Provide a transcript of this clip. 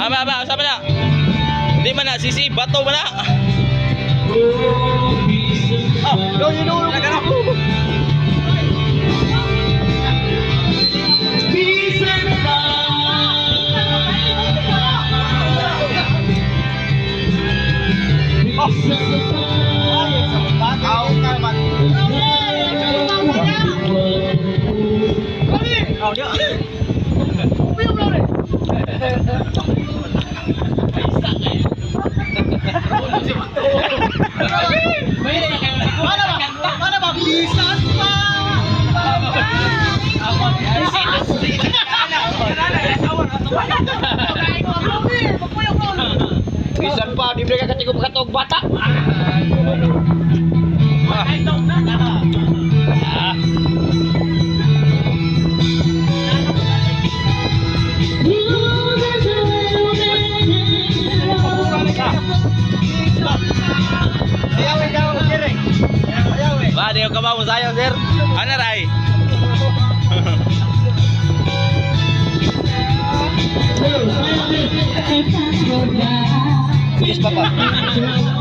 Aba, aba, sabi na. Hindi man na, sisi, bato man na. Ah, daw yun ulo ka Bisan pa, di mereka ketika berkata bata. Ayaw eh. Ba, di ka ba mo sayo, sir? Ano Kiss pa pa.